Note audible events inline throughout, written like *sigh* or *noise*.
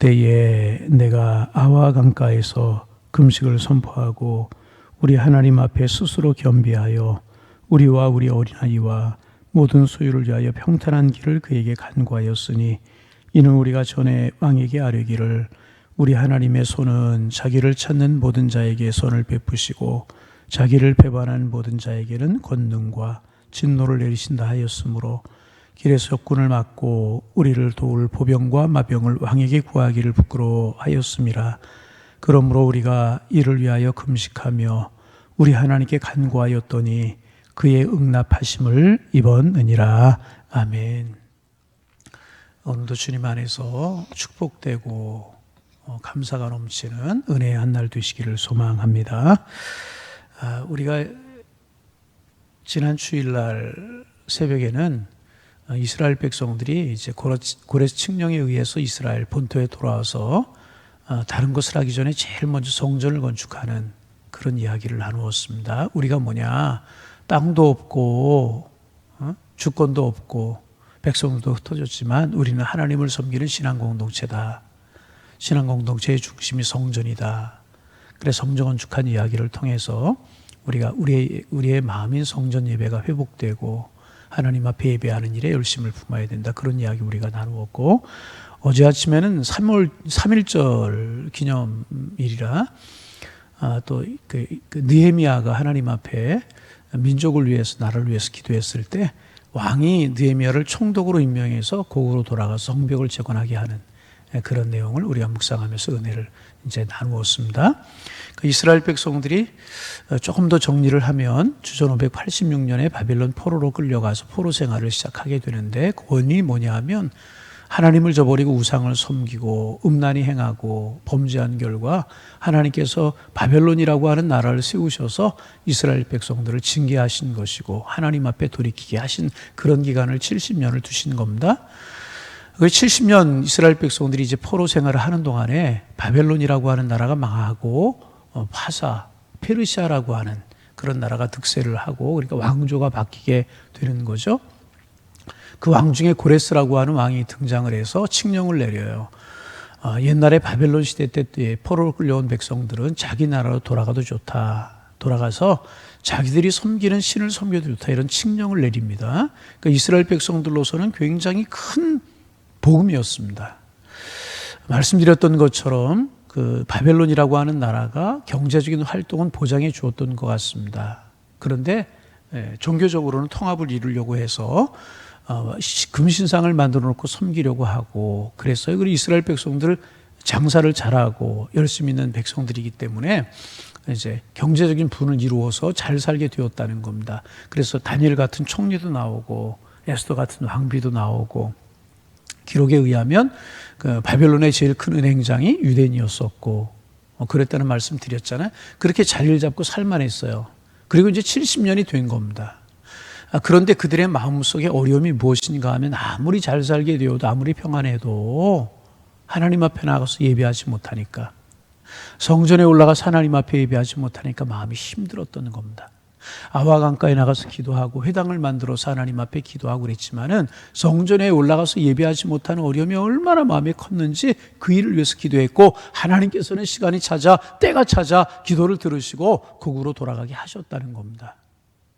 그때에 내가 아와 강가에서 금식을 선포하고 우리 하나님 앞에 스스로 겸비하여 우리와 우리 어린아이와 모든 소유를 위하여 평탄한 길을 그에게 간구하였으니 이는 우리가 전에 왕에게 아뢰기를 우리 하나님의 손은 자기를 찾는 모든 자에게 손을 베푸시고 자기를 배반한 모든 자에게는 권능과 진노를 내리신다 하였으므로 길에서 적군을 막고 우리를 도울 보병과 마병을 왕에게 구하기를 부끄러워하였음이라 그러므로 우리가 이를 위하여 금식하며 우리 하나님께 간구하였더니 그의 응답하심을 입었느니라 아멘. 오늘도 주님 안에서 축복되고 어, 감사가 넘치는 은혜의 한 날 되시기를 소망합니다. 아, 우리가 지난 주일날 새벽에는 어, 이스라엘 백성들이 이제 고레스 칙령에 의해서 이스라엘 본토에 돌아와서 어, 다른 것을 하기 전에 제일 먼저 성전을 건축하는 그런 이야기를 나누었습니다. 우리가 뭐냐 땅도 없고 어? 주권도 없고 백성도 흩어졌지만 우리는 하나님을 섬기는 신앙 공동체다. 신앙 공동체의 중심이 성전이다. 그래 성전 건축한 이야기를 통해서 우리가 우리의 우리의 마음인 성전 예배가 회복되고 하나님 앞에 예배하는 일에 열심을 품어야 된다. 그런 이야기 우리가 나누었고 어제 아침에는 3월 3일절 기념일이라 아, 또그 그 느헤미야가 하나님 앞에 민족을 위해서 나라를 위해서 기도했을 때 왕이 느헤미야를 총독으로 임명해서 고국으로 돌아가서 성벽을 재건하게 하는 그런 내용을 우리가 묵상하면서 은혜를 이제 나누었습니다. 그 이스라엘 백성들이 조금 더 정리를 하면 주전 586년에 바빌론 포로로 끌려가서 포로 생활을 시작하게 되는데 그 원인이 뭐냐 하면 하나님을 저버리고 우상을 섬기고 음란히 행하고 범죄한 결과 하나님께서 바벨론이라고 하는 나라를 세우셔서 이스라엘 백성들을 징계하신 것이고 하나님 앞에 돌이키게 하신 그런 기간을 70년을 두신 겁니다. 그 70년 이스라엘 백성들이 이제 포로 생활을 하는 동안에 바벨론이라고 하는 나라가 망하고 어, 파사, 페르시아라고 하는 그런 나라가 득세를 하고 그러니까 왕조가 바뀌게 되는 거죠. 그 왕 중에 고레스라고 하는 왕이 등장을 해서 칙령을 내려요. 어, 옛날에 바벨론 시대 때 포로로 끌려온 백성들은 자기 나라로 돌아가도 좋다. 돌아가서 자기들이 섬기는 신을 섬겨도 좋다. 이런 칙령을 내립니다. 그러니까 이스라엘 백성들로서는 굉장히 큰 복음이었습니다. 말씀드렸던 것처럼 그 바벨론이라고 하는 나라가 경제적인 활동은 보장해 주었던 것 같습니다. 그런데 예, 종교적으로는 통합을 이루려고 해서 어, 금신상을 만들어 놓고 섬기려고 하고 그랬어요. 그리고 이스라엘 백성들 장사를 잘하고 열심히 있는 백성들이기 때문에 이제 경제적인 분을 이루어서 잘 살게 되었다는 겁니다. 그래서 다니엘 같은 총리도 나오고 에스더 같은 왕비도 나오고 기록에 의하면 그 바벨론의 제일 큰 은행장이 유대인이었었고 어, 그랬다는 말씀 드렸잖아요. 그렇게 자리를 잡고 살만했어요. 그리고 이제 70년이 된 겁니다. 아, 그런데 그들의 마음속에 어려움이 무엇인가 하면 아무리 잘 살게 되어도 아무리 평안해도 하나님 앞에 나가서 예배하지 못하니까 성전에 올라가서 하나님 앞에 예배하지 못하니까 마음이 힘들었던 겁니다. 아와 강가에 나가서 기도하고 회당을 만들어서 하나님 앞에 기도하고 그랬지만은 성전에 올라가서 예배하지 못하는 어려움이 얼마나 마음에 컸는지 그 일을 위해서 기도했고 하나님께서는 시간이 찾아 때가 찾아 기도를 들으시고 거구로 돌아가게 하셨다는 겁니다.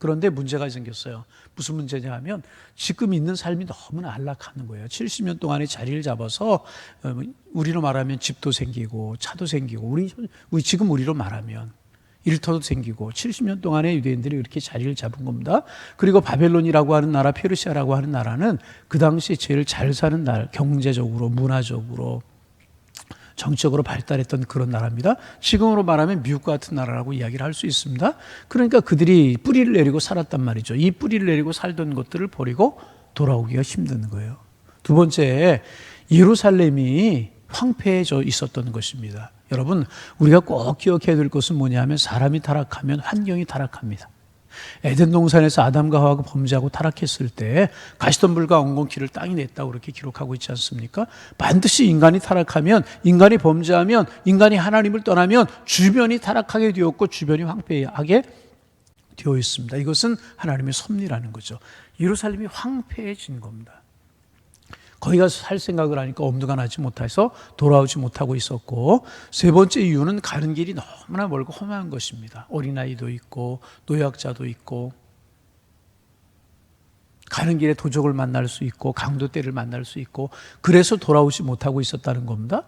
그런데 문제가 생겼어요. 무슨 문제냐 하면 지금 있는 삶이 너무나 안락하는 거예요. 70년 동안의 자리를 잡아서 어, 우리로 말하면 집도 생기고 차도 생기고 우리 지금 우리로 말하면 일터도 생기고 70년 동안에 유대인들이 이렇게 자리를 잡은 겁니다. 그리고 바벨론이라고 하는 나라, 페르시아라고 하는 나라는 그 당시 제일 잘 사는 나라, 경제적으로, 문화적으로, 정치적으로 발달했던 그런 나라입니다. 지금으로 말하면 미국 같은 나라라고 이야기를 할 수 있습니다. 그러니까 그들이 뿌리를 내리고 살았단 말이죠. 이 뿌리를 내리고 살던 것들을 버리고 돌아오기가 힘든 거예요. 두 번째, 예루살렘이 황폐해져 있었던 것입니다. 여러분, 우리가 꼭 기억해야 될 것은 뭐냐면 사람이 타락하면 환경이 타락합니다. 에덴 동산에서 아담과 하와가 범죄하고 타락했을 때 가시덤불과 엉겅퀴를 땅이 냈다고 그렇게 기록하고 있지 않습니까? 반드시 인간이 타락하면 인간이 범죄하면 인간이 하나님을 떠나면 주변이 타락하게 되었고 주변이 황폐하게 되어 있습니다. 이것은 하나님의 섭리라는 거죠. 예루살렘이 황폐해진 겁니다. 거기 가서 살 생각을 하니까 엄두가 나지 못해서 돌아오지 못하고 있었고 세 번째 이유는 가는 길이 너무나 멀고 험한 것입니다. 어린아이도 있고 노약자도 있고 가는 길에 도적을 만날 수 있고 강도떼를 만날 수 있고 그래서 돌아오지 못하고 있었다는 겁니다.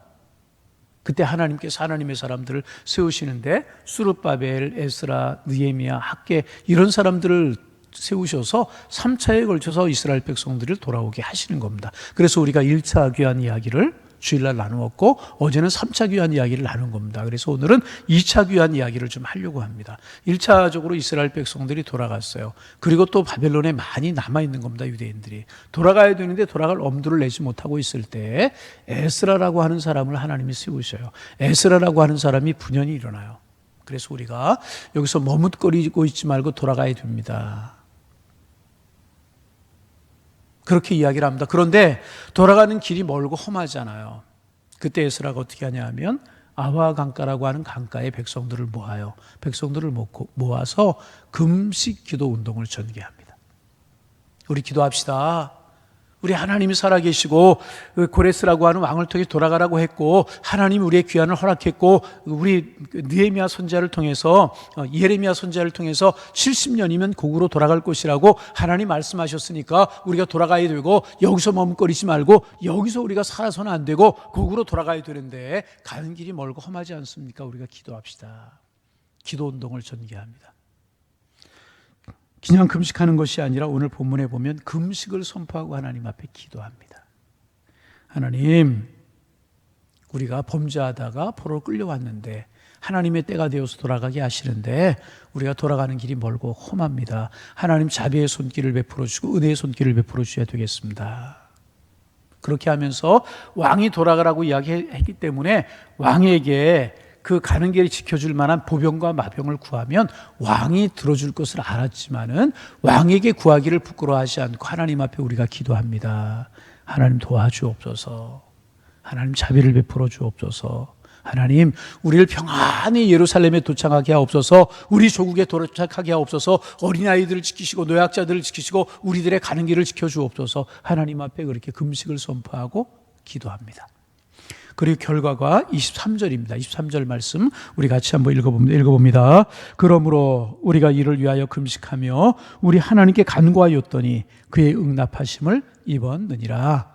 그때 하나님께서 하나님의 사람들을 세우시는데 수르바벨, 에스라, 느헤미야, 학계 이런 사람들을 세우셔서 3차에 걸쳐서 이스라엘 백성들을 돌아오게 하시는 겁니다. 그래서 우리가 1차 귀한 이야기를 주일날 나누었고 어제는 3차 귀한 이야기를 나눈 겁니다. 그래서 오늘은 2차 귀한 이야기를 좀 하려고 합니다. 1차적으로 이스라엘 백성들이 돌아갔어요. 그리고 또 바벨론에 많이 남아 있는 겁니다. 유대인들이. 돌아가야 되는데 돌아갈 엄두를 내지 못하고 있을 때 에스라라고 하는 사람을 하나님이 세우셔요. 에스라라고 하는 사람이 분연이 일어나요. 그래서 우리가 여기서 머뭇거리고 있지 말고 돌아가야 됩니다. 그렇게 이야기를 합니다. 그런데 돌아가는 길이 멀고 험하잖아요. 그때 에스라가 어떻게 하냐 하면 아와 강가라고 하는 강가의 백성들을 모아요. 백성들을 모아서 금식 기도 운동을 전개합니다. 우리 기도합시다. 우리 하나님이 살아계시고 그 고레스라고 하는 왕을 통해 돌아가라고 했고 하나님 우리의 귀환을 허락했고 우리 느헤미야 선자를 통해서 어, 예레미야 선자를 통해서 70년이면 곡으로 돌아갈 것이라고 하나님 말씀하셨으니까 우리가 돌아가야 되고 여기서 머뭇거리지 말고 여기서 우리가 살아서는 안 되고 곡으로 돌아가야 되는데 가는 길이 멀고 험하지 않습니까? 우리가 기도합시다. 기도 운동을 전개합니다. 그냥 금식하는 것이 아니라 오늘 본문에 보면 금식을 선포하고 하나님 앞에 기도합니다. 하나님, 우리가 범죄하다가 포로 끌려왔는데 하나님의 때가 되어서 돌아가게 하시는데 우리가 돌아가는 길이 멀고 험합니다. 하나님 자비의 손길을 베풀어 주고 은혜의 손길을 베풀어 주셔야 되겠습니다. 그렇게 하면서 왕이 돌아가라고 이야기했기 때문에 왕에게 그 가는 길을 지켜줄 만한 보병과 마병을 구하면 왕이 들어줄 것을 알았지만은 왕에게 구하기를 부끄러워하지 않고 하나님 앞에 우리가 기도합니다. 하나님 도와주옵소서. 하나님 자비를 베풀어 주옵소서. 하나님, 우리를 평안히 예루살렘에 도착하게 하옵소서, 우리 조국에 도착하게 하옵소서, 어린아이들을 지키시고, 노약자들을 지키시고, 우리들의 가는 길을 지켜주옵소서, 하나님 앞에 그렇게 금식을 선포하고 기도합니다. 그리고 결과가 23절입니다. 23절 말씀 우리 같이 한번 읽어봅니다. 읽어봅니다. 그러므로 우리가 이를 위하여 금식하며 우리 하나님께 간구하였더니 그의 응답하심을 입었느니라.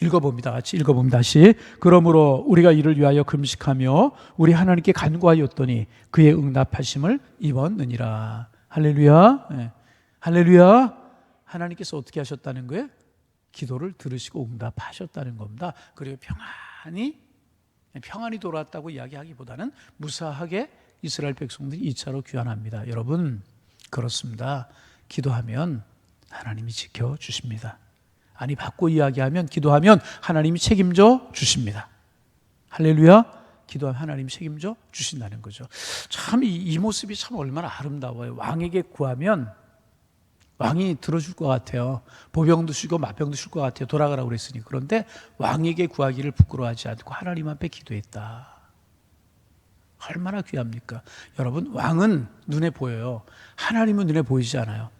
읽어봅니다. 같이 읽어봅니다. 다시. 그러므로 우리가 이를 위하여 금식하며 우리 하나님께 간구하였더니 그의 응답하심을 입었느니라. 할렐루야. 네. 할렐루야. 하나님께서 어떻게 하셨다는 거예요? 기도를 들으시고 응답하셨다는 겁니다. 그리고 평안 히 평안히 돌아왔다고 이야기하기보다는 무사하게 이스라엘 백성들이 2차로 귀환합니다. 여러분 그렇습니다. 기도하면 하나님이 지켜 주십니다. 아니 받고 이야기하면 기도하면 하나님이 책임져 주십니다. 할렐루야. 기도하면 하나님이 책임져 주신다는 거죠. 참이 모습이 참 얼마나 아름다워요. 왕에게 구하면 왕이 들어줄 것 같아요. 보병도 주고 마병도 줄 것 같아요. 돌아가라고 그랬으니. 그런데 왕에게 구하기를 부끄러워하지 않고 하나님 앞에 기도했다. 얼마나 귀합니까? 여러분, 왕은 눈에 보여요. 하나님은 눈에 보이지 않아요.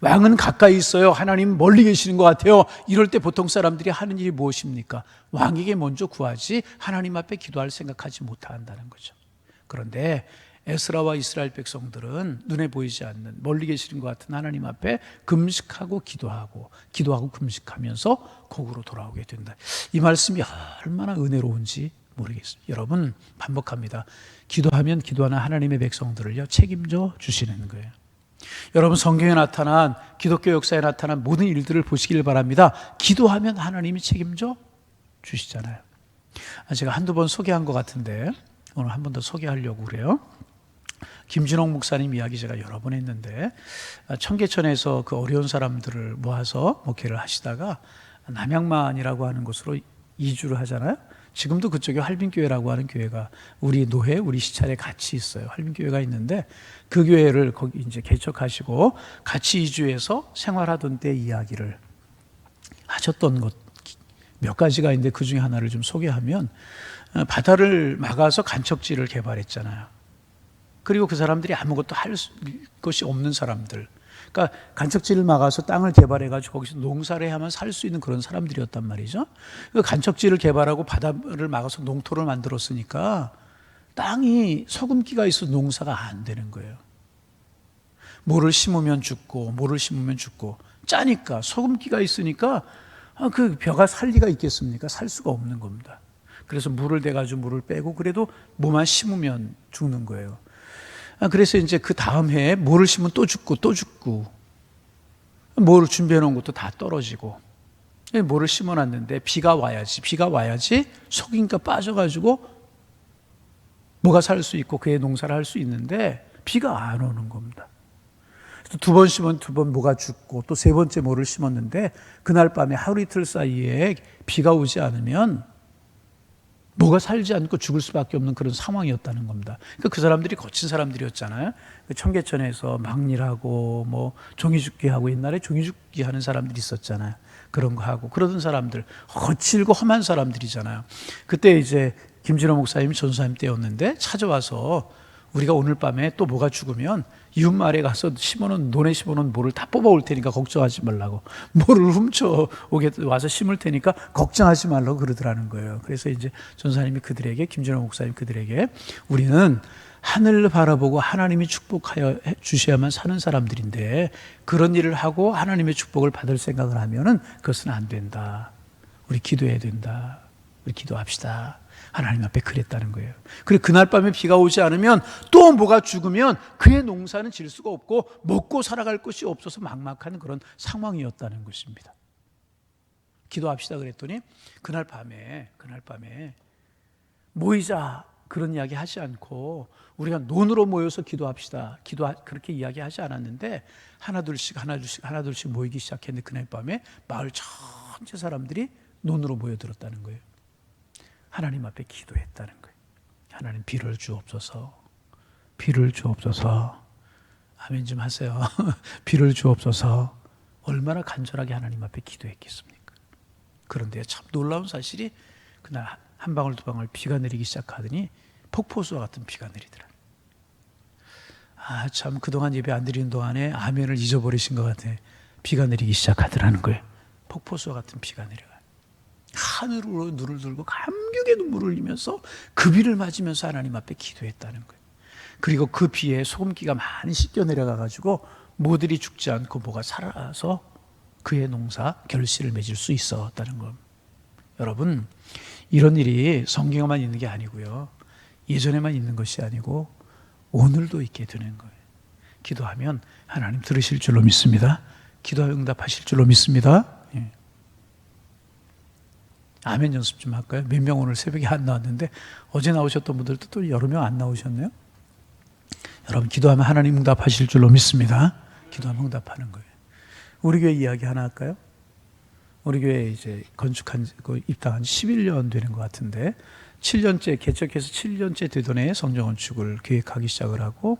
왕은 가까이 있어요. 하나님 멀리 계시는 것 같아요. 이럴 때 보통 사람들이 하는 일이 무엇입니까? 왕에게 먼저 구하지 하나님 앞에 기도할 생각하지 못한다는 거죠. 그런데 에스라와 이스라엘 백성들은 눈에 보이지 않는 멀리 계시는 것 같은 하나님 앞에 금식하고 기도하고 기도하고 금식하면서 곡으로 돌아오게 된다. 이 말씀이 얼마나 은혜로운지 모르겠습니다. 여러분 반복합니다. 기도하면 기도하는 하나님의 백성들을요 책임져 주시는 거예요. 여러분 성경에 나타난 기독교 역사에 나타난 모든 일들을 보시길 바랍니다. 기도하면 하나님이 책임져 주시잖아요. 아, 제가 한두 번 소개한 것 같은데 오늘 한 번 더 소개하려고 그래요. 김진홍 목사님 이야기 제가 여러 번 했는데 아, 청계천에서 그 어려운 사람들을 모아서 목회를 하시다가 남양만이라고 하는 곳으로 이주를 하잖아요. 지금도 그쪽에 할빈교회라고 하는 교회가 우리 노회, 우리 시찰에 같이 있어요. 할빈교회가 있는데 그 교회를 거기 이제 개척하시고 같이 이주해서 생활하던 때 이야기를 하셨던 것 몇 가지가 있는데 그 중에 하나를 좀 소개하면 어, 바다를 막아서 간척지를 개발했잖아요. 그리고 그 사람들이 아무것도 할 것이 없는 사람들. 그러니까 간척지를 막아서 땅을 개발해 가지고 거기서 농사를 해야만 살 수 있는 그런 사람들이었단 말이죠. 그 간척지를 개발하고 바다를 막아서 농토를 만들었으니까 땅이 소금기가 있어 농사가 안 되는 거예요. 뭐를 심으면 죽고 뭐를 심으면 죽고 짜니까 소금기가 있으니까 아, 그 벼가 살 리가 있겠습니까? 살 수가 없는 겁니다. 그래서 물을 대가지고 물을 빼고 그래도 뭐만 심으면 죽는 거예요. 아, 그래서 이제 그 다음 해에 뭐를 심으면 또 죽고 또 죽고 뭐를 준비해 놓은 것도 다 떨어지고 예, 뭐를 심어 놨는데 비가 와야지 비가 와야지 속인가 빠져 가지고 뭐가 살 수 있고 그의 농사를 할 수 있는데 비가 안 오는 겁니다. 두번 심은 두 번 뭐가 죽고 또 세 번째 뭐를 심었는데 그날 밤에 하루 이틀 사이에 비가 오지 않으면 뭐가 살지 않고 죽을 수밖에 없는 그런 상황이었다는 겁니다. 그러니까 그 사람들이 거친 사람들이었잖아요. 그 청계천에서 막일하고 뭐 종이 죽기 하고 옛날에 종이 죽기 하는 사람들이 있었잖아요. 그런 거 하고 그러던 사람들 거칠고 험한 사람들이잖아요. 그때 이제 김진호 목사님 전사님 때였는데 찾아와서 우리가 오늘 밤에 또 뭐가 죽으면 이웃 마을에 가서 심어놓은 논에 심어놓은 모를 다 뽑아올 테니까 걱정하지 말라고 모를 훔쳐 오게 와서 심을 테니까 걱정하지 말라고 그러더라는 거예요. 그래서 이제 전사님이 그들에게 김진호 목사님 그들에게 우리는 하늘을 바라보고 하나님이 축복하여 주셔야만 사는 사람들인데 그런 일을 하고 하나님의 축복을 받을 생각을 하면은 그것은 안 된다. 우리 기도해야 된다. 우리 기도합시다. 하나님 앞에 그랬다는 거예요. 그리고 그날 밤에 비가 오지 않으면 또 뭐가 죽으면 그의 농사는 질 수가 없고 먹고 살아갈 것이 없어서 막막한 그런 상황이었다는 것입니다. 기도합시다 그랬더니 그날 밤에 그날 밤에 모이자 그런 이야기 하지 않고 우리가 논으로 모여서 기도합시다. 기도 그렇게 이야기하지 않았는데 하나 둘씩 하나 둘씩 하나 둘씩 모이기 시작했는데 그날 밤에 마을 전체 사람들이 논으로 모여들었다는 거예요. 하나님 앞에 기도했다는 거예요. 하나님 비를 주옵소서. 비를 주옵소서. 아멘 좀 하세요. *laughs* 비를 주옵소서. 얼마나 간절하게 하나님 앞에 기도했겠습니까? 그런데 참 놀라운 사실이 그날 한 방울 두 방울 비가 내리기 시작하더니 폭포수와 같은 비가 내리더라. 아, 참 그동안 예배 안 드리는 동안에 아멘을 잊어버리신 것 같아. 비가 내리기 시작하더라는 거예요. 폭포수와 같은 비가 내려가. 하늘으로 눈을 들고 감격의 눈물을 흘리면서 그 비를 맞으면서 하나님 앞에 기도했다는 거예요. 그리고 그 비에 소금기가 많이 씻겨 내려가 가지고 모들이 죽지 않고 뭐가 살아서 그의 농사 결실을 맺을 수 있었다는 겁니다. 여러분 이런 일이 성경에만 있는 게 아니고요. 예전에만 있는 것이 아니고 오늘도 있게 되는 거예요. 기도하면 하나님 들으실 줄로 믿습니다. 기도하 응답하실 줄로 믿습니다. 예. 아멘 연습 좀 할까요? 몇 명 오늘 새벽에 안 나왔는데 어제 나오셨던 분들도 또 여러 명 안 나오셨네요. 여러분 기도하면 하나님 응답하실 줄로 믿습니다. 기도하면 응답하는 거예요. 우리 교회 이야기 하나 할까요? 우리 교회 이제 건축한 그 입당한 지 11년 되는 것 같은데 7년째 개척해서 7년째 되던 해에 성전 건축을 계획하기 시작을 하고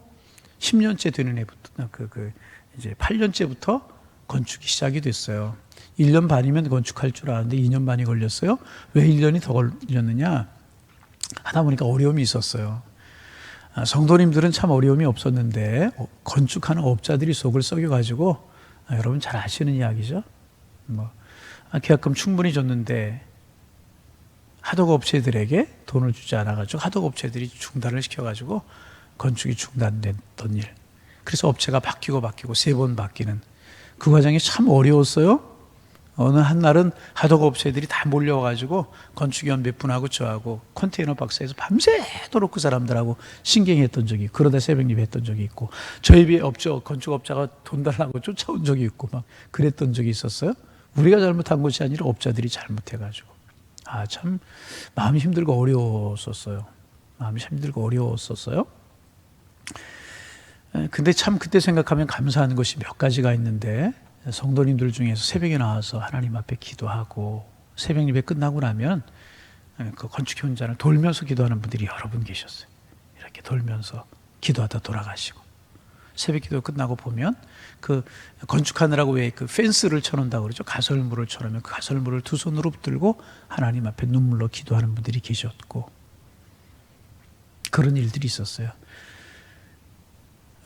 10년째 되는 해부터 그, 그 이제 8년째부터 건축이 시작이 됐어요. 1년 반이면 건축할 줄 알았는데 2년 반이 걸렸어요. 왜 1년이 더 걸렸느냐? 하다 보니까 어려움이 있었어요. 아, 성도님들은 참 어려움이 없었는데 어, 건축하는 업자들이 속을 썩여가지고 아, 여러분 잘 아시는 이야기죠. 뭐 아, 계약금 충분히 줬는데 하도급 업체들에게 돈을 주지 않아가지고 하도급 업체들이 중단을 시켜가지고 건축이 중단됐던 일. 그래서 업체가 바뀌고 바뀌고 세 번 바뀌는 그 과정이 참 어려웠어요. 어느 한 날은 하도급 업체들이 다 몰려와가지고 건축위원 몇 분하고 저하고 컨테이너 박스에서 밤새도록 그 사람들하고 신경했던 적이 그러다 새벽 예배 했던 적이 있고 저희 비 업체 건축업자가 돈 달라고 쫓아온 적이 있고 막 그랬던 적이 있었어요. 우리가 잘못한 것이 아니라 업자들이 잘못해가지고 아 참 마음이 힘들고 어려웠었어요. 마음이 힘들고 어려웠었어요. 근데 참 그때 생각하면 감사한 것이 몇 가지가 있는데 성도님들 중에서 새벽에 나와서 하나님 앞에 기도하고 새벽 예배 끝나고 나면 그 건축 현장을 돌면서 기도하는 분들이 여러 분 계셨어요. 이렇게 돌면서 기도하다 돌아가시고 새벽 기도 끝나고 보면 그 건축하느라고 왜 그 펜스를 쳐놓는다고 그러죠. 가설물을 쳐놓으면 그 가설물을 두 손으로 붙들고 하나님 앞에 눈물로 기도하는 분들이 계셨고 그런 일들이 있었어요.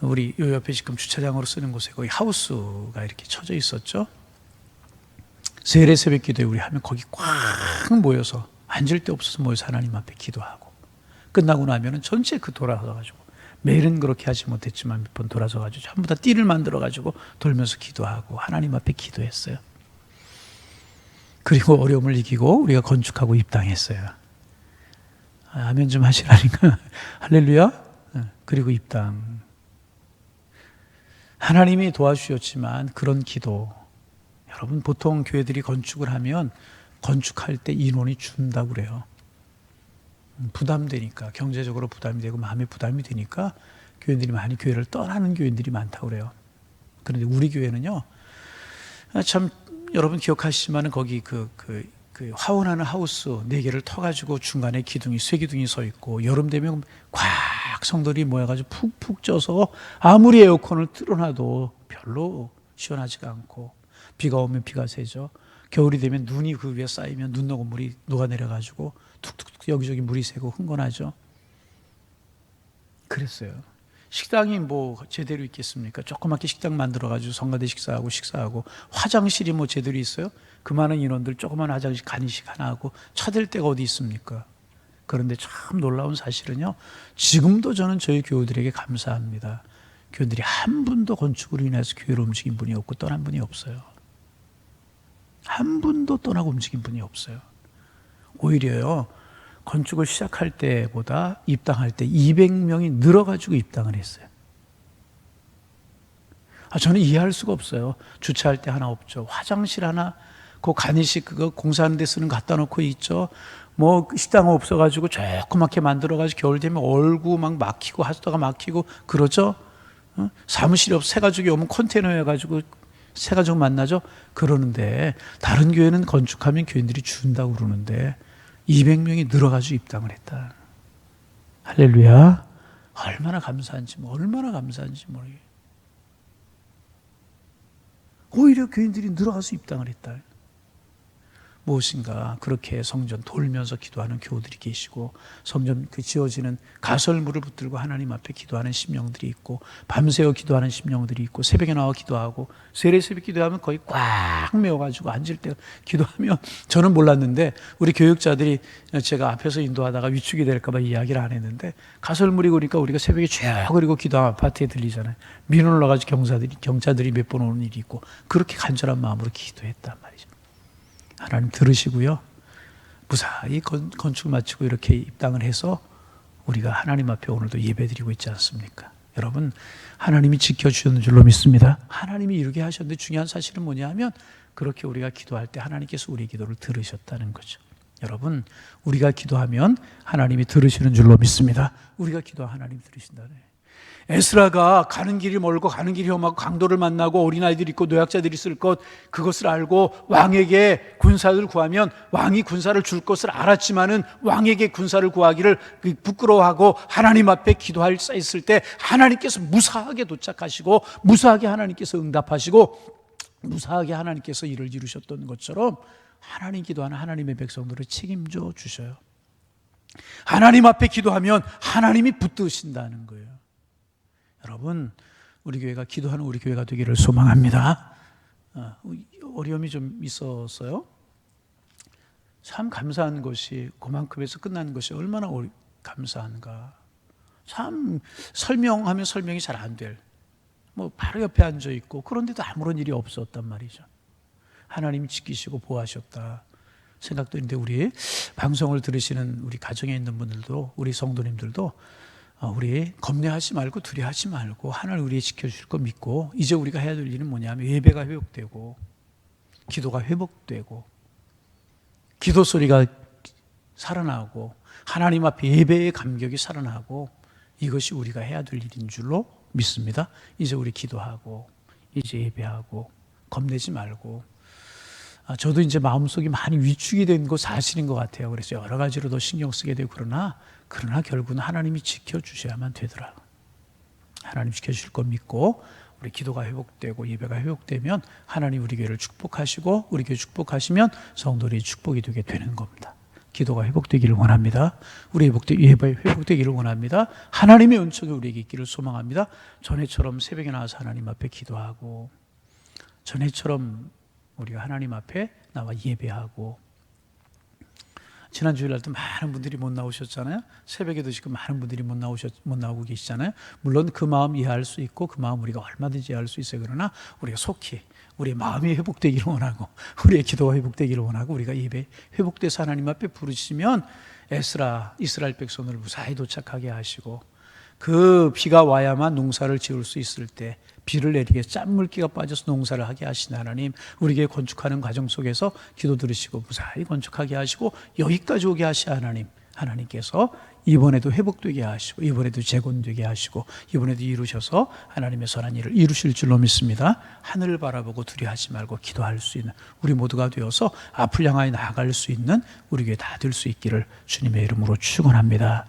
우리 요 옆에 지금 주차장으로 쓰는 곳에 거기 하우스가 이렇게 쳐져 있었죠. 세례 새벽 기도에 우리 하면 거기 꽉 모여서 앉을 데 없어서 모여서 하나님 앞에 기도하고 끝나고 나면은 전체 그 돌아서 가지고 매일은 그렇게 하지 못했지만 몇 번 돌아서 가지고 전부 다 띠를 만들어 가지고 돌면서 기도하고 하나님 앞에 기도했어요. 그리고 어려움을 이기고 우리가 건축하고 입당했어요. 아, 아멘 좀 하시라니까 *laughs* 할렐루야. 예, 그리고 입당. 하나님이 도와주셨지만 그런 기도 여러분 보통 교회들이 건축을 하면 건축할 때 인원이 준다고 그래요. 음, 부담되니까 경제적으로 부담이 되고 마음에 부담이 되니까 교인들이 많이 교회를 떠나는 교인들이 많다고 그래요. 그런데 우리 교회는요. 아, 참 여러분 기억하시지만은 거기 그, 그, 그 화원하는 하우스 네 개를 터가지고 중간에 기둥이 쇠 기둥이 서 있고 여름 되면 꽉 성들이 모여가지고 푹푹 쪄서 아무리 에어컨을 틀어놔도 별로 시원하지가 않고 비가 오면 비가 새죠. 겨울이 되면 눈이 그 위에 쌓이면 눈 녹은 물이 녹아내려가지고 툭툭툭 여기저기 물이 새고 흥건하죠. 그랬어요. 식당이 뭐 제대로 있겠습니까? 조그맣게 식당 만들어가지고 성가대 식사하고 식사하고 화장실이 뭐 제대로 있어요? 그 많은 인원들 조그만 화장실 간이식 하나 하고 쳐댈 데가 어디 있습니까? 그런데 참 놀라운 사실은요. 지금도 저는 저희 교우들에게 감사합니다. 교우들이 한 분도 건축으로 인해서 교회로 움직인 분이 없고 떠난 분이 없어요. 한 분도 떠나고 움직인 분이 없어요. 오히려요. 건축을 시작할 때보다 입당할 때 200명이 늘어가지고 입당을 했어요. 아, 저는 이해할 수가 없어요. 주차할 때 하나 없죠. 화장실 하나, 그 간이식 그거 공사하는 데 쓰는 거 갖다 놓고 있죠. 뭐 식당 없어가지고 조그맣게 만들어가지고 겨울 되면 얼고 막 막히고 하수도가 막히고 그러죠. 어? 사무실이 없어 새 가족이 오면 컨테이너 해 가지고 새 가족 만나죠. 그러는데 다른 교회는 건축하면 교인들이 준다고 그러는데 200명이 늘어가지고 입당을 했다. 할렐루야. 얼마나 감사한지, 뭐 얼마나 감사한지 모르겠 오히려 교인들이 늘어가서 입당을 했다. 무엇인가 그렇게 성전 돌면서 기도하는 교우들이 계시고 성전 그 지어지는 가설물을 붙들고 하나님 앞에 기도하는 심령들이 있고 밤새워 기도하는 심령들이 있고 새벽에 나와 기도하고 세례 새벽 기도하면 거의 꽉 메워가지고 앉을 때 기도하면 *laughs* 저는 몰랐는데 우리 교육자들이 제가 앞에서 인도하다가 위축이 될까봐 이야기를 안 했는데 가설물이 그러니까 우리가 새벽에 쭉 그리고 기도하면 아파트에 들리잖아요 민원 올라가지고 경사들이 경찰들이 몇 번 오는 일이 있고 그렇게 간절한 마음으로 기도했단 말이죠. 하나님 들으시고요. 무사히 건축 마치고 이렇게 입당을 해서 우리가 하나님 앞에 오늘도 예배드리고 있지 않습니까? 여러분, 하나님이 지켜주셨는 줄로 믿습니다. 하나님이 이렇게 하셨는데 중요한 사실은 뭐냐 하면 그렇게 우리가 기도할 때 하나님께서 우리 기도를 들으셨다는 거죠. 여러분, 우리가 기도하면 하나님이 들으시는 줄로 믿습니다. 우리가 기도 하나님 들으신다네. 에스라가 가는 길이 멀고 가는 길이 험하고 강도를 만나고 어린아이들이 있고 노약자들이 있을 것 그것을 알고 왕에게 군사를 구하면 왕이 군사를 줄 것을 알았지만은 왕에게 군사를 구하기를 그 부끄러워하고 하나님 앞에 기도할 수 있을 때 하나님께서 무사하게 도착하시고 무사하게 하나님께서 응답하시고 무사하게 하나님께서 일을 이루셨던 것처럼 하나님 기도하는 하나님의 백성들을 책임져 주셔요. 하나님 앞에 기도하면 하나님이 붙드신다는 거예요. 여러분, 우리 교회가 기도하는 우리 교회가 되기를 소망합니다. 어, 어려움이 좀 있었어요. 참 감사한 것이 그만큼에서 끝나는 것이 얼마나 감사한가. 참 설명하면 설명이 잘 안 될. 뭐 바로 옆에 앉아 있고 그런데도 아무런 일이 없었단 말이죠. 하나님이 지키시고 보호하셨다. 생각되는데 우리 방송을 들으시는 우리 가정에 있는 분들도 우리 성도님들도 어, 우리 겁내하지 말고 두려하지 말고 하나님 우리 지켜줄 거 믿고 이제 우리가 해야 될 일은 뭐냐면 예배가 회복되고 기도가 회복되고 기도 소리가 살아나고 하나님 앞에 예배의 감격이 살아나고 이것이 우리가 해야 될 일인 줄로 믿습니다. 이제 우리 기도하고 이제 예배하고 겁내지 말고 아, 저도 이제 마음속이 많이 위축이 된 거 사실인 것 같아요. 그래서 여러 가지로 더 신경 쓰게 되고 그러나 그러나 결국은 하나님이 지켜주셔야만 되더라. 하나님 지켜주실 거 믿고 우리 기도가 회복되고 예배가 회복되면 하나님 우리 교회를 축복하시고 우리 교회 축복하시면 성도들이 축복이 되게 되는 겁니다. 기도가 회복되기를 원합니다. 우리 회복되, 예배 회복되기를 원합니다. 하나님의 은총이 우리에게 있기를 소망합니다. 전에처럼 새벽에 나와서 하나님 앞에 기도하고 전에처럼 우리가 하나님 앞에 나와 예배하고 지난 주일날도 많은 분들이 못 나오셨잖아요. 새벽에도 지금 많은 분들이 못 나오셨 못 나오고 계시잖아요. 물론 그 마음 이해할 수 있고 그 마음 우리가 얼마든지 이해할 수 있어요. 그러나 우리가 속히 우리의 마음이 회복되기를 원하고 *laughs* 우리의 기도가 회복되기를 원하고 우리가 예배 회복돼서 하나님 앞에 부르시면 에스라 이스라엘 백성을 무사히 도착하게 하시고 그 비가 와야만 농사를 지을 수 있을 때 비를 내리게 짠 물기가 빠져서 농사를 하게 하신 하나님 우리에게 건축하는 과정 속에서 기도 들으시고 무사히 건축하게 하시고 여기까지 오게 하신 하나님 하나님께서 이번에도 회복되게 하시고 이번에도 재건되게 하시고 이번에도 이루셔서 하나님의 선한 일을 이루실 줄로 믿습니다. 하늘을 바라보고 두려워하지 말고 기도할 수 있는 우리 모두가 되어서 앞을 향하여 나아갈 수 있는 우리 교회 다될 수 있기를 주님의 이름으로 축원합니다.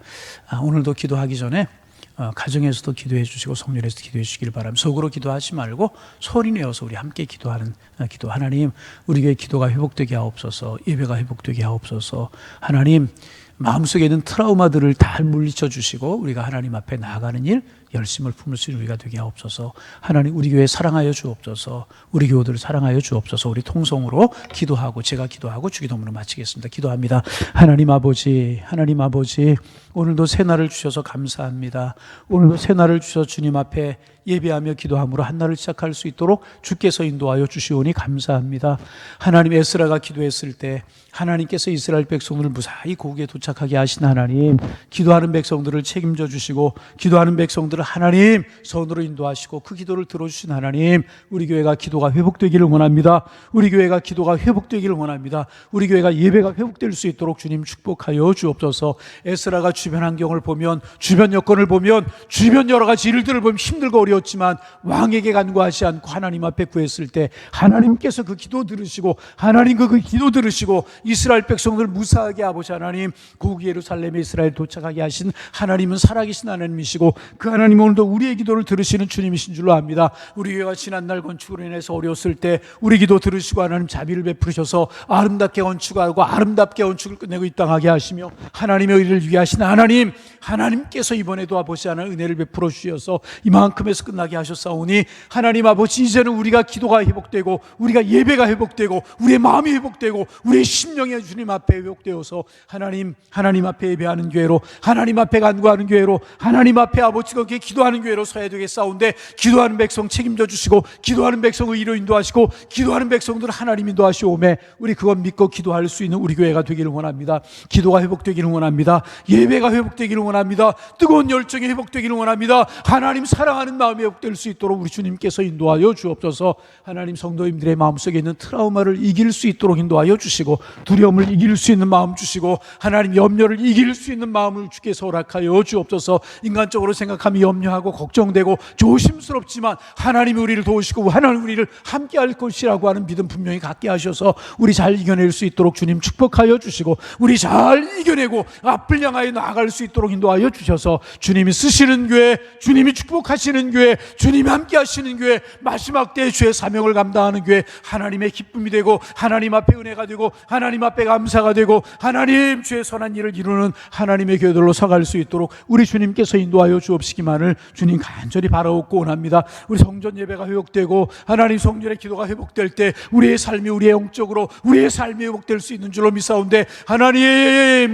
아, 오늘도 기도하기 전에 어, 가정에서도 기도해 주시고 성전에서 기도해 주시길 바랍니다. 속으로 기도하지 말고 소리 내어서 우리 함께 기도하는 어, 기도 하나님 우리 교회 기도가 회복되게 하옵소서 예배가 회복되게 하옵소서 하나님 마음속에 있는 트라우마들을 다 물리쳐 주시고 우리가 하나님 앞에 나아가는 일 열심을 품을 수 있는 우리가 되게 하옵소서. 하나님 우리 교회 사랑하여 주옵소서. 우리 교우들을 사랑하여 주옵소서. 우리 통성으로 기도하고 제가 기도하고 주기도문을 마치겠습니다. 기도합니다. 하나님 아버지 하나님 아버지 오늘도 새 날을 주셔서 감사합니다. 오늘도 새 날을 주셔서 주님 앞에 예배하며 기도함으로 한 날을 시작할 수 있도록 주께서 인도하여 주시오니 감사합니다. 하나님 에스라가 기도했을 때 하나님께서 이스라엘 백성들을 무사히 고국에 도착하게 하신 하나님 기도하는 백성들을 책임져 주시고 기도하는 백성들을 하나님 선으로 인도하시고 그 기도를 들어주신 하나님 우리 교회가 기도가 회복되기를 원합니다. 우리 교회가 기도가 회복되기를 원합니다. 우리 교회가 예배가 회복될 수 있도록 주님 축복하여 주옵소서. 에스라가 주변 환경을 보면 주변 여건을 보면 주변 여러 가지 일들을 보면 힘들고 어려웠지만 왕에게 간구하지 않고 하나님 앞에 구했을 때 하나님께서 그 기도 들으시고 하나님 그, 그 기도 들으시고 이스라엘 백성들 무사하게 아버지 하나님 고국 예루살렘에 이스라엘 도착하게 하신 하나님은 살아계신 하나님이시고 그 하나님 오늘도 우리의 기도를 들으시는 주님이신 줄로 압니다. 우리 교회가 지난날 건축으로 인해서 어려웠을 때 우리 기도 들으시고 하나님 자비를 베푸셔서 아름답게 건축하고 아름답게 건축을 끝내고 이 땅하게 하시며 하나님의 의를 위해 하신 하나님 하나님께서 이번에도 아버지 하나님 은혜를 베풀어 주셔서 이만큼에서 끝나게 하셨사오니 하나님 아버지 이제는 우리가 기도가 회복되고 우리가 예배가 회복되고 우리의 마음이 회복되고 우리의 심령이 주님 앞에 회복되어서 하나님 하나님 앞에 예배하는 교회로 하나님 앞에 간구하는 교회로 하나님 앞에 아버지가 그렇게 기도하는 교회로 서야 되겠사온데 기도하는 백성 책임져 주시고 기도하는 백성을 이로 인도하시고 기도하는 백성들 하나님 인도하시오매 우리 그것 믿고 기도할 수 있는 우리 교회가 되기를 원합니다. 기도가 회복되기를 원합니다. 예배가 회복되기를 원합니다. 뜨거운 열정이 회복되기를 원합니다. 하나님 사랑하는 마음이 회복될 수 있도록 우리 주님께서 인도하여 주옵소서. 하나님 성도님들의 마음속에 있는 트라우마를 이길 수 있도록 인도하여 주시고 두려움을 이길 수 있는 마음 주시고 하나님 염려를 이길 수 있는 마음을 주께서 허락하여 주옵소서. 인간적으로 생각하면 염려하고 걱정되고 조심스럽지만 하나님이 우리를 도우시고 하나님 우리를 함께 할 것이라고 하는 믿음 분명히 갖게 하셔서 우리 잘 이겨낼 수 있도록 주님 축복하여 주시고 우리 잘 이겨내고 앞을 향하여 나아갈 수 있도록 인도하여 주셔서 주님이 쓰시는 교회 주님이 축복하시는 교회 주님이 함께 하시는 교회 마지막 때의 주의 사명을 감당하는 교회 하나님의 기쁨이 되고 하나님 앞에 은혜가 되고 하나님 앞에 감사가 되고 하나님 주의 선한 일을 이루는 하나님의 교회들로 서갈 수 있도록 우리 주님께서 인도하여 주옵시기만 을 주님 간절히 바라옵고 원합니다. 우리 성전 예배가 회복되고 하나님 성전의 기도가 회복될 때 우리의 삶이 우리의 영적으로 우리의 삶이 회복될 수 있는 줄로 믿사온데 하나님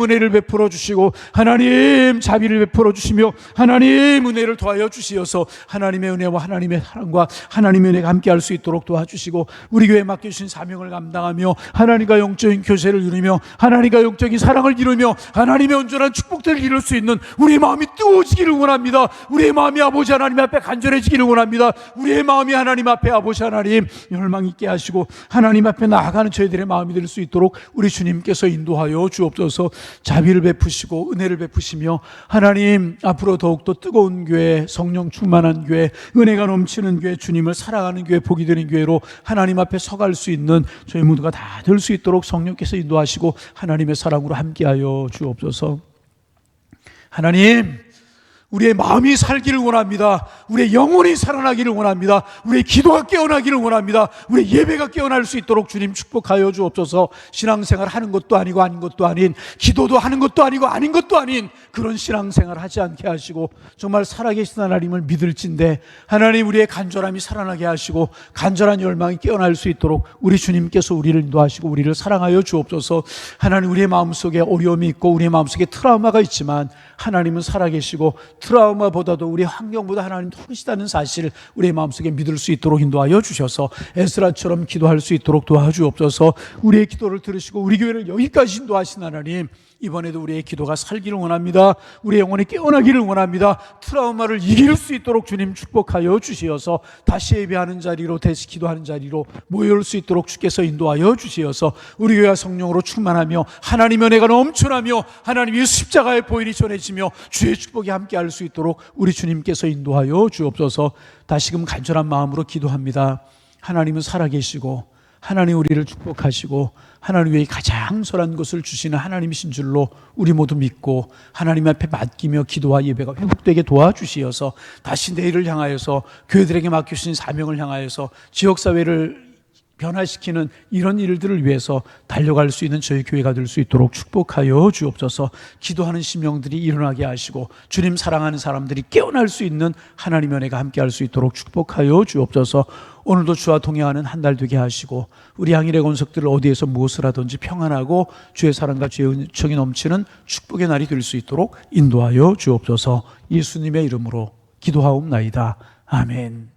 은혜를 베풀어 주시고 하나님 자비를 베풀어 주시며 하나님 은혜를 더하여 주시어서 하나님의 은혜와 하나님의 사랑과 하나님의 은혜가 함께할 수 있도록 도와주시고 우리 교회 맡겨주신 사명을 감당하며 하나님과 영적인 교제를 이루며 하나님과 영적인 사랑을 이루며 하나님의 온전한 축복들을 이룰 수 있는 우리의 마음이 뜨거워지기를 원합니다. 우리의 마음이 아버지 하나님 앞에 간절해지기를 원합니다. 우리의 마음이 하나님 앞에 아버지 하나님 열망 있게 하시고 하나님 앞에 나아가는 저희들의 마음이 될 수 있도록 우리 주님께서 인도하여 주옵소서 자비를 베푸시고 은혜를 베푸시며 하나님 앞으로 더욱더 뜨거운 교회 성령 충만한 교회 은혜가 넘치는 교회 주님을 사랑하는 교회 복이 되는 교회로 하나님 앞에 서갈 수 있는 저희 모두가 다 될 수 있도록 성령께서 인도하시고 하나님의 사랑으로 함께하여 주옵소서 하나님 우리의 마음이 살기를 원합니다. 우리의 영혼이 살아나기를 원합니다. 우리의 기도가 깨어나기를 원합니다. 우리의 예배가 깨어날 수 있도록 주님 축복하여 주옵소서. 신앙생활 하는 것도 아니고 아닌 것도 아닌 기도도 하는 것도 아니고 아닌 것도 아닌 그런 신앙생활 하지 않게 하시고 정말 살아계신 하나님을 믿을진데 하나님 우리의 간절함이 살아나게 하시고 간절한 열망이 깨어날 수 있도록 우리 주님께서 우리를 인도하시고 우리를 사랑하여 주옵소서. 하나님 우리의 마음속에 어려움이 있고 우리의 마음속에 트라우마가 있지만 하나님은 살아계시고 트라우마보다도 우리 환경보다 하나님 더 크시다는 사실을 우리의 마음속에 믿을 수 있도록 인도하여 주셔서 에스라처럼 기도할 수 있도록 도와주옵소서. 우리의 기도를 들으시고 우리 교회를 여기까지 인도하신 하나님 이번에도 우리의 기도가 살기를 원합니다. 우리의 영혼이 깨어나기를 원합니다. 트라우마를 이길 수 있도록 주님 축복하여 주시어서 다시 예배하는 자리로 다시 기도하는 자리로 모여올 수 있도록 주께서 인도하여 주시어서 우리 교회가 성령으로 충만하며 하나님의 은혜가 넘쳐나며 하나님의 십자가의 보일이 전해지며 주의 축복이 함께할 수 있도록 우리 주님께서 인도하여 주옵소서 다시금 간절한 마음으로 기도합니다. 하나님은 살아계시고 하나님 우리를 축복하시고 하나님 외에 가장 선한 것을 주시는 하나님이신 줄로 우리 모두 믿고 하나님 앞에 맡기며 기도와 예배가 회복되게 도와주시어서 다시 내일을 향하여서 교회들에게 맡겨주신 사명을 향하여서 지역사회를 변화시키는 이런 일들을 위해서 달려갈 수 있는 저희 교회가 될 수 있도록 축복하여 주옵소서. 기도하는 심령들이 일어나게 하시고 주님 사랑하는 사람들이 깨어날 수 있는 하나님의 은혜가 함께할 수 있도록 축복하여 주옵소서. 오늘도 주와 동행하는 한 달 되게 하시고 우리 양일의 건석들을 어디에서 무엇을 하든지 평안하고 주의 사랑과 주의 은총이 넘치는 축복의 날이 될 수 있도록 인도하여 주옵소서. 예수님의 이름으로 기도하옵나이다. 아멘.